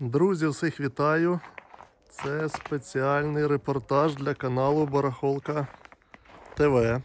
Друзі, всіх вітаю. Це спеціальний репортаж для каналу Барахолка ТВ.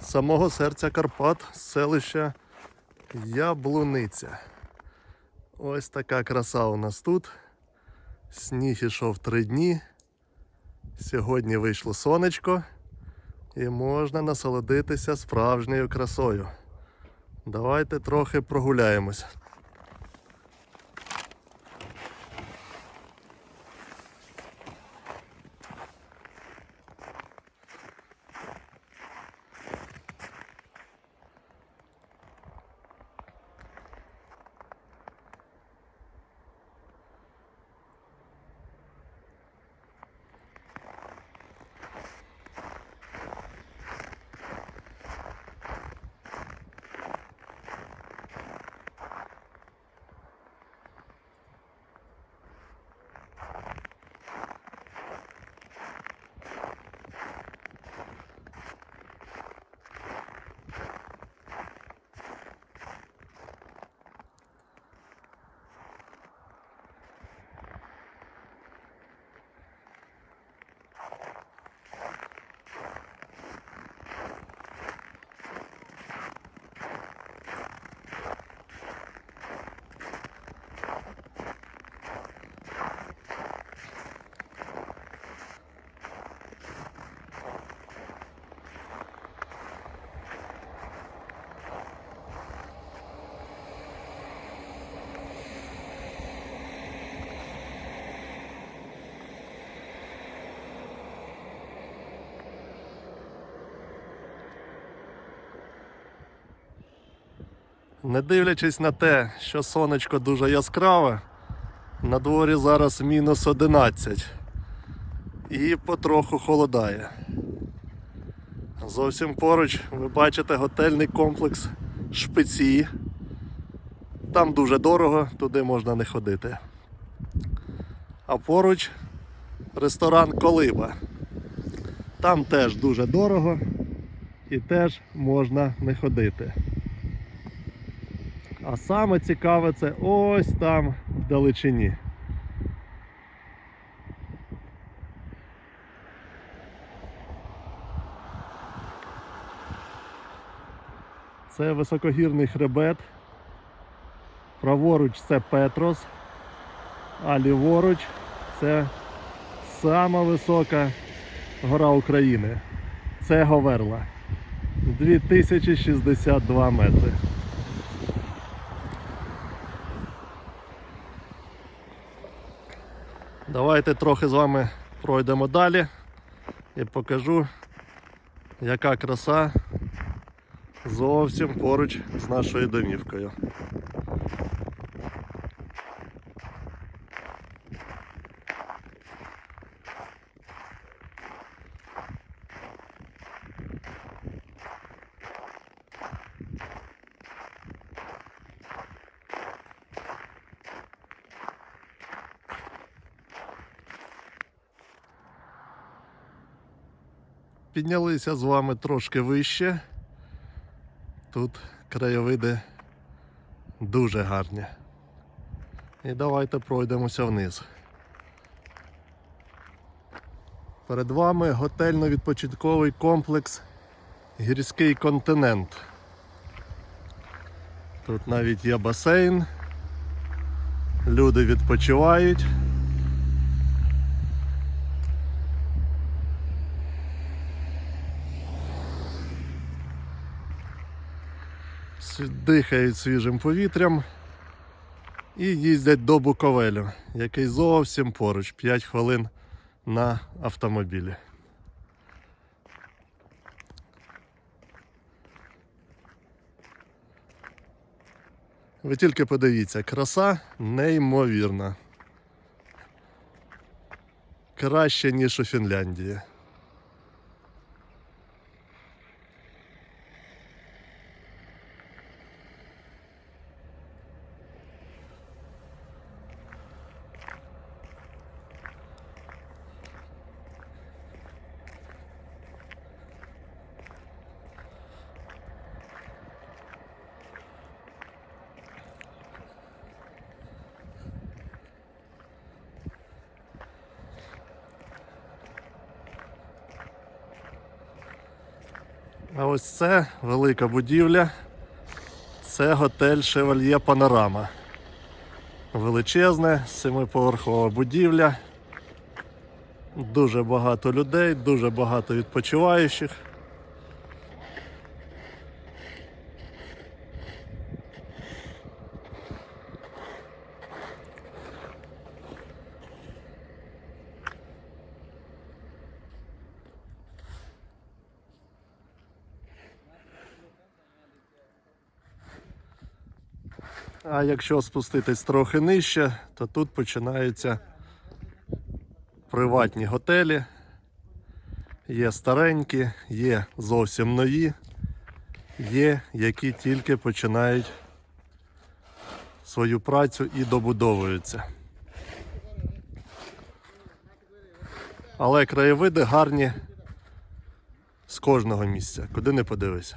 З самого серця Карпат, з селища Яблуниця. Ось така краса у нас тут. Сніг ішов три дні. Сьогодні вийшло сонечко і можна насолодитися справжньою красою. Давайте трохи прогуляємось. Не дивлячись на те, що сонечко дуже яскраве, на дворі зараз мінус 11 і потроху холодає. Зовсім поруч ви бачите готельний комплекс Шпиці. Там дуже дорого, туди можна не ходити. А поруч ресторан Колиба. Там теж дуже дорого і теж можна не ходити. А саме цікаве це ось там в далечині. Це високогірний хребет. Праворуч це Петрос, а ліворуч це сама висока гора України. Це Говерла. 2062 метри. Давайте трохи з вами пройдемо далі і покажу, яка краса зовсім поруч з нашою домівкою. Піднялися з вами трошки вище. Тут краєвиди дуже гарні. І давайте пройдемося вниз. Перед вами готельно-відпочинковий комплекс Гірський континент. Тут навіть є басейн. Люди відпочивають. Дихають свіжим повітрям і їздять до Буковелю, який зовсім поруч, 5 хвилин на автомобілі. Ви тільки подивіться, краса неймовірна. Краще, ніж у Фінляндії. А ось це велика будівля. Це готель Шевальє Панорама. Величезне, семиповерхова будівля. Дуже багато людей, дуже багато відпочиваючих. А якщо спуститись трохи нижче, то тут починаються приватні готелі. Є старенькі, є зовсім нові, є, які тільки починають свою працю і добудовуються. Але краєвиди гарні з кожного місця, куди не подивися.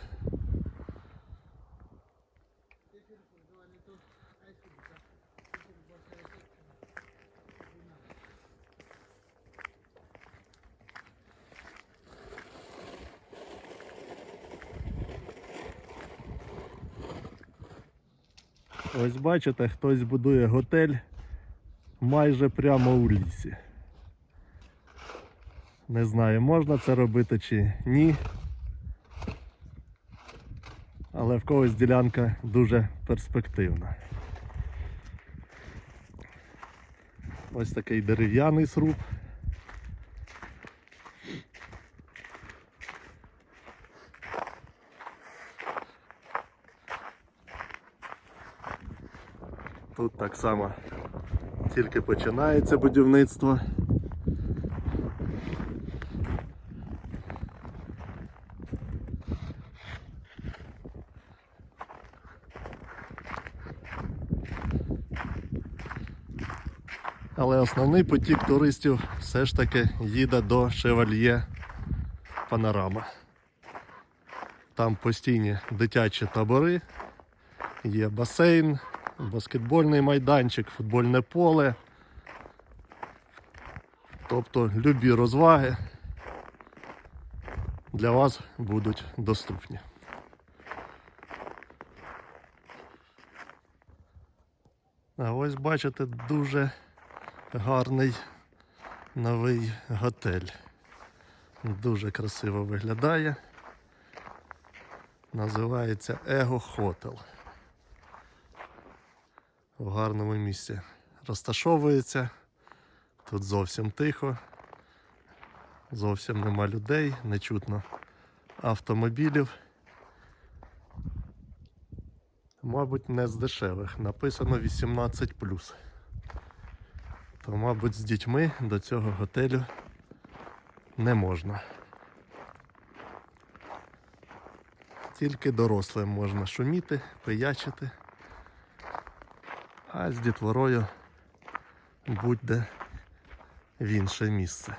Ось бачите, хтось будує готель майже прямо у лісі. Не знаю, можна це робити чи ні. Але в когось ділянка дуже перспективна. Ось такий дерев'яний сруб. Тут так само тільки починається будівництво. Але основний потік туристів все ж таки їде до Шевальє Панорама. Там постійні дитячі табори, є басейн, баскетбольний майданчик, футбольне поле. Тобто любі розваги для вас будуть доступні. А ось бачите дуже гарний новий готель. Дуже красиво виглядає. Називається Его Хотел. В гарному місці розташовується. Тут зовсім тихо, зовсім нема людей, не чутно автомобілів. Мабуть, не з дешевих. Написано 18 то, мабуть, з дітьми до цього готелю не можна. Тільки дорослим можна шуміти, пиячити, а з дітворою будь-де в інше місце.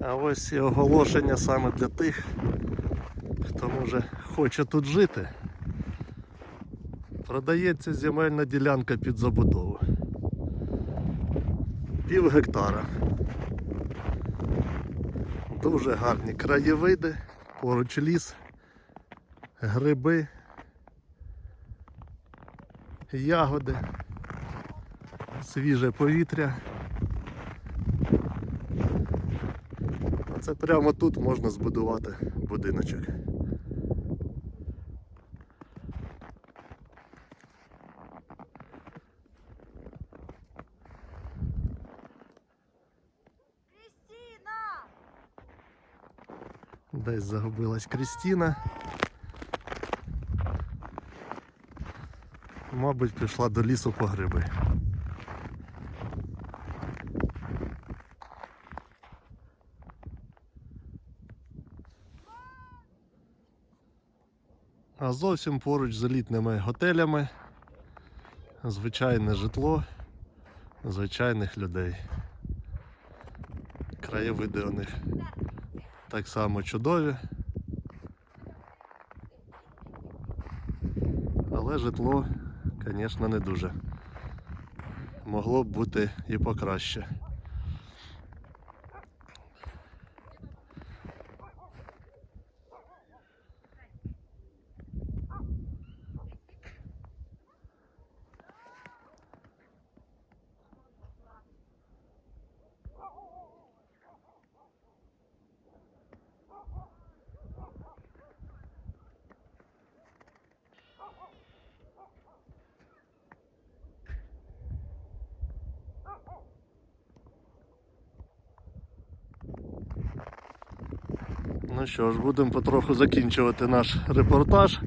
А ось і оголошення саме для тих, хто може хоче тут жити. Продається земельна ділянка під забудову. Пів гектара. Дуже гарні краєвиди, поруч ліс, гриби, ягоди, свіже повітря. Це прямо тут можна збудувати будиночок. Десь загубилась Крістіна. Мабуть, пішла до лісу по гриби. А зовсім поруч з елітними готелями звичайне житло звичайних людей. Краєвиди у них так само чудові. Але житло, звісно, не дуже. Могло б бути і покраще. Ну що ж, будемо потроху закінчувати наш репортаж.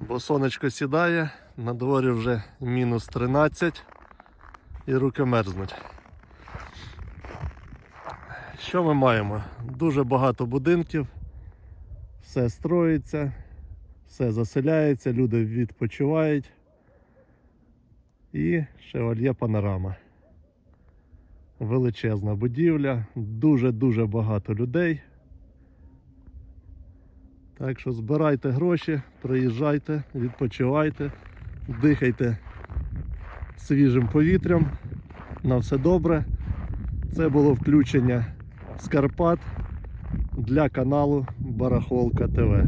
Бо сонечко сідає, на дворі вже мінус 13 і руки мерзнуть. Що ми маємо? Дуже багато будинків, все строїться, все заселяється, люди відпочивають. І шевальє панорама. Величезна будівля, дуже-дуже багато людей. Так що збирайте гроші, приїжджайте, відпочивайте, дихайте свіжим повітрям. На все добре. Це було включення з Карпат для каналу Барахолка ТВ.